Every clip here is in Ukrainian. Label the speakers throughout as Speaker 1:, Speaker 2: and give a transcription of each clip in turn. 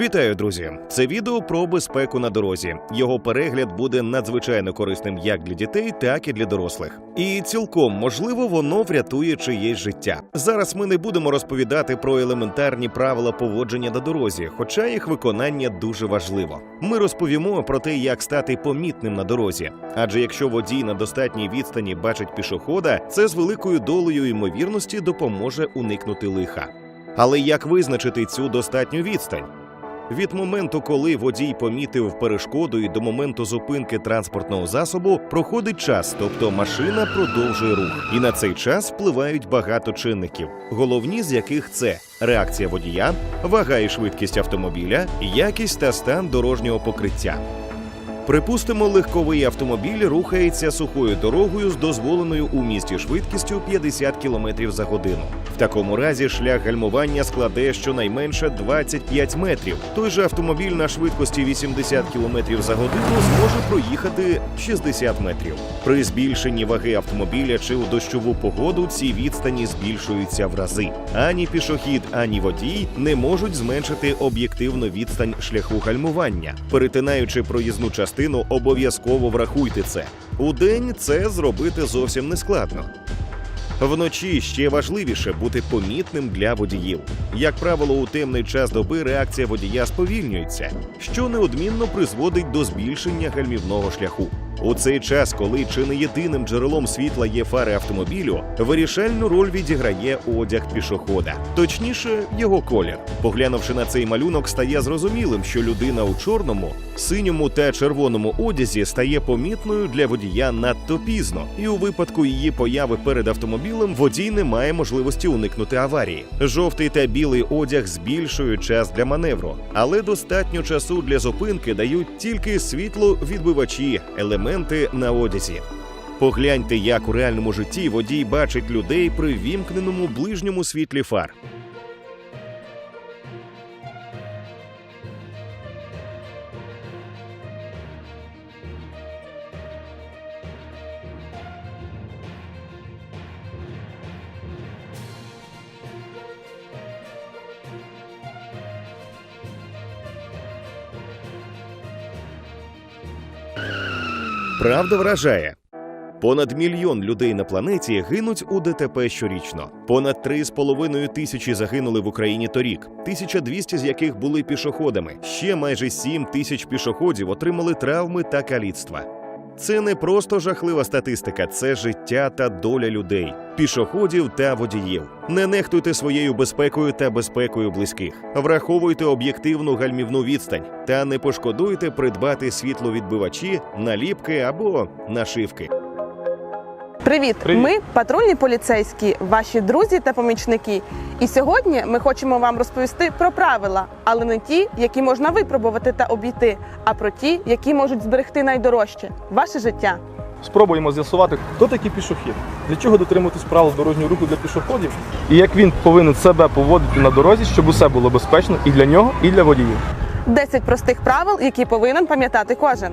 Speaker 1: Вітаю, друзі! Це відео про безпеку на дорозі. Його перегляд буде надзвичайно корисним як для дітей, так і для дорослих. І цілком можливо воно врятує чиєсь життя. Зараз ми не будемо розповідати про елементарні правила поводження на дорозі, хоча їх виконання дуже важливо. Ми розповімо про те, як стати помітним на дорозі. Адже якщо водій на достатній відстані бачить пішохода, це з великою долею ймовірності допоможе уникнути лиха. Але як визначити цю достатню відстань? Від моменту, коли водій помітив перешкоду, і до моменту зупинки транспортного засобу проходить час, тобто машина продовжує рух. І на цей час впливають багато чинників, головні з яких це реакція водія, вага і швидкість автомобіля, якість та стан дорожнього покриття. Припустимо, легковий автомобіль рухається сухою дорогою з дозволеною у місті швидкістю 50 км за годину. В такому разі шлях гальмування складе щонайменше 25 метрів. Той же автомобіль на швидкості 80 км за годину зможе проїхати 60 метрів. При збільшенні ваги автомобіля чи у дощову погоду ці відстані збільшуються в рази. Ані пішохід, ані водій не можуть зменшити об'єктивну відстань шляху гальмування. Перетинаючи проїзну частину, обов'язково врахуйте це. У день це зробити зовсім не складно. Вночі ще важливіше бути помітним для водіїв. Як правило, у темний час доби реакція водія сповільнюється, що неодмінно призводить до збільшення гальмівного шляху. У цей час, коли чи не єдиним джерелом світла є фари автомобілю, вирішальну роль відіграє одяг пішохода, точніше, його колір. Поглянувши на цей малюнок, стає зрозумілим, що людина у чорному, синьому та червоному одязі стає помітною для водія надто пізно, і у випадку її появи перед автомобілем водій не має можливості уникнути аварії. Жовтий та білий одяг збільшують час для маневру, але достатньо часу для зупинки дають тільки світловідбивачі, елементи на одязі. Погляньте, як у реальному житті водій бачить людей при вімкненому ближньому світлі фар. Правда вражає. Понад мільйон людей на планеті гинуть у ДТП щорічно. Понад 3,5 тисячі загинули в Україні торік, 1200 з яких були пішоходами. Ще майже 7 тисяч пішоходів отримали травми та каліцтва. Це не просто жахлива статистика, це життя та доля людей, пішоходів та водіїв. Не нехтуйте своєю безпекою та безпекою близьких. Враховуйте об'єктивну гальмівну відстань та не пошкодуйте придбати світловідбивачі, наліпки або нашивки.
Speaker 2: Привіт!
Speaker 3: Привіт.
Speaker 2: Ми патрульні поліцейські, ваші друзі та помічники. І сьогодні ми хочемо вам розповісти про правила, але не ті, які можна випробувати та обійти, а про ті, які можуть зберегти найдорожче ваше життя.
Speaker 3: Спробуємо з'ясувати, хто такий пішохід, для чого дотримуватись правил дорожнього руху для пішоходів, і як він повинен себе поводити на дорозі, щоб усе було безпечно і для нього, і для водіїв.
Speaker 2: 10 простих правил, які повинен пам'ятати кожен.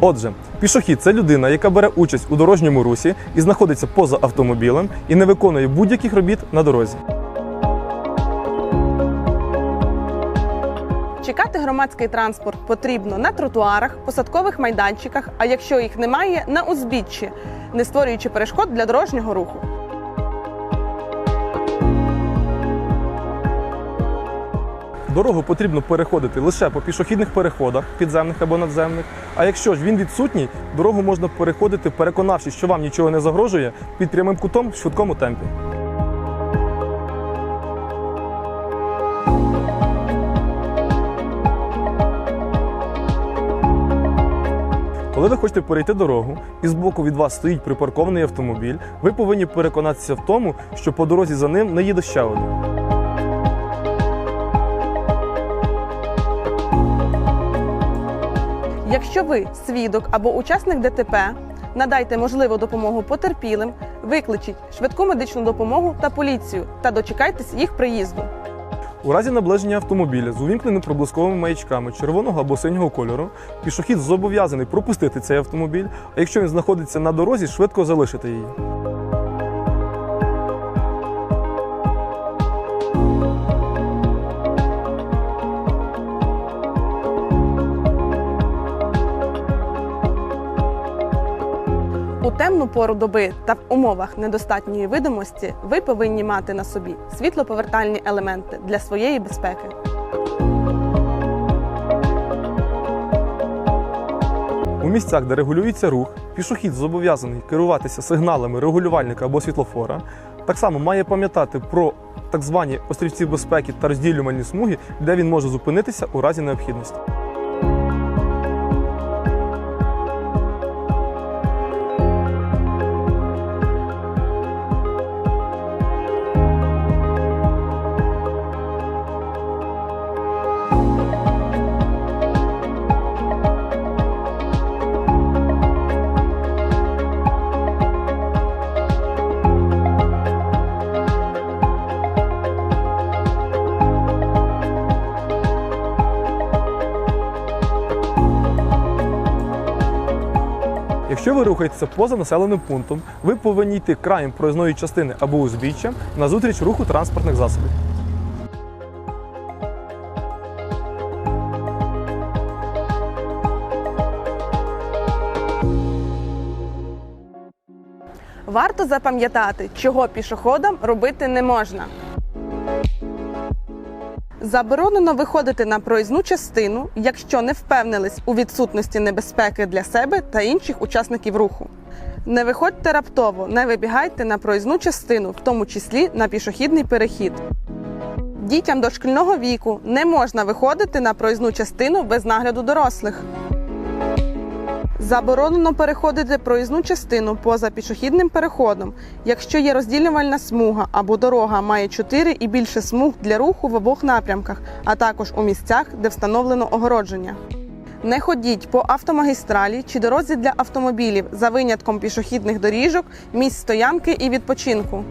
Speaker 3: Отже, пішохід це людина, яка бере участь у дорожньому русі і знаходиться поза автомобілем і не виконує будь-яких робіт на дорозі.
Speaker 2: Чекати громадський транспорт потрібно на тротуарах, посадкових майданчиках, а якщо їх немає, на узбіччі, не створюючи перешкод для дорожнього руху.
Speaker 3: Дорогу потрібно переходити лише по пішохідних переходах, підземних або надземних. А якщо ж він відсутній, дорогу можна переходити, переконавшись, що вам нічого не загрожує, під прямим кутом в швидкому темпі. Коли ви хочете перейти дорогу і збоку від вас стоїть припаркований автомобіль, ви повинні переконатися в тому, що по дорозі за ним не їде ще один.
Speaker 2: Якщо ви свідок або учасник ДТП, надайте можливу допомогу потерпілим, викличіть швидку медичну допомогу та поліцію та дочекайтесь їх приїзду.
Speaker 3: У разі наближення автомобіля з увімкненими проблисковими маячками червоного або синього кольору, пішохід зобов'язаний пропустити цей автомобіль, а якщо він знаходиться на дорозі, швидко залишити її.
Speaker 2: Темну пору доби та в умовах недостатньої видимості ви повинні мати на собі світлоповертальні елементи для своєї безпеки.
Speaker 3: У місцях, де регулюється рух, пішохід зобов'язаний керуватися сигналами регулювальника або світлофора. Так само має пам'ятати про так звані острівці безпеки та розділювальні смуги, де він може зупинитися у разі необхідності. Ви рухаєтеся поза населеним пунктом, ви повинні йти краєм проїзної частини або узбіччям назустріч руху транспортних засобів.
Speaker 2: Варто запам'ятати, чого пішоходам робити не можна. Заборонено виходити на проїзну частину, якщо не впевнились у відсутності небезпеки для себе та інших учасників руху. Не виходьте раптово, не вибігайте на проїзну частину, в тому числі на пішохідний перехід. Дітям дошкільного віку не можна виходити на проїзну частину без нагляду дорослих. Заборонено переходити проїзну частину поза пішохідним переходом, якщо є розділювальна смуга або дорога має 4 і більше смуг для руху в обох напрямках, а також у місцях, де встановлено огородження. Не ходіть по автомагістралі чи дорозі для автомобілів за винятком пішохідних доріжок, місць стоянки і відпочинку.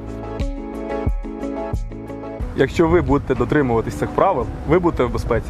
Speaker 3: Якщо ви будете дотримуватись цих правил, ви будете в безпеці.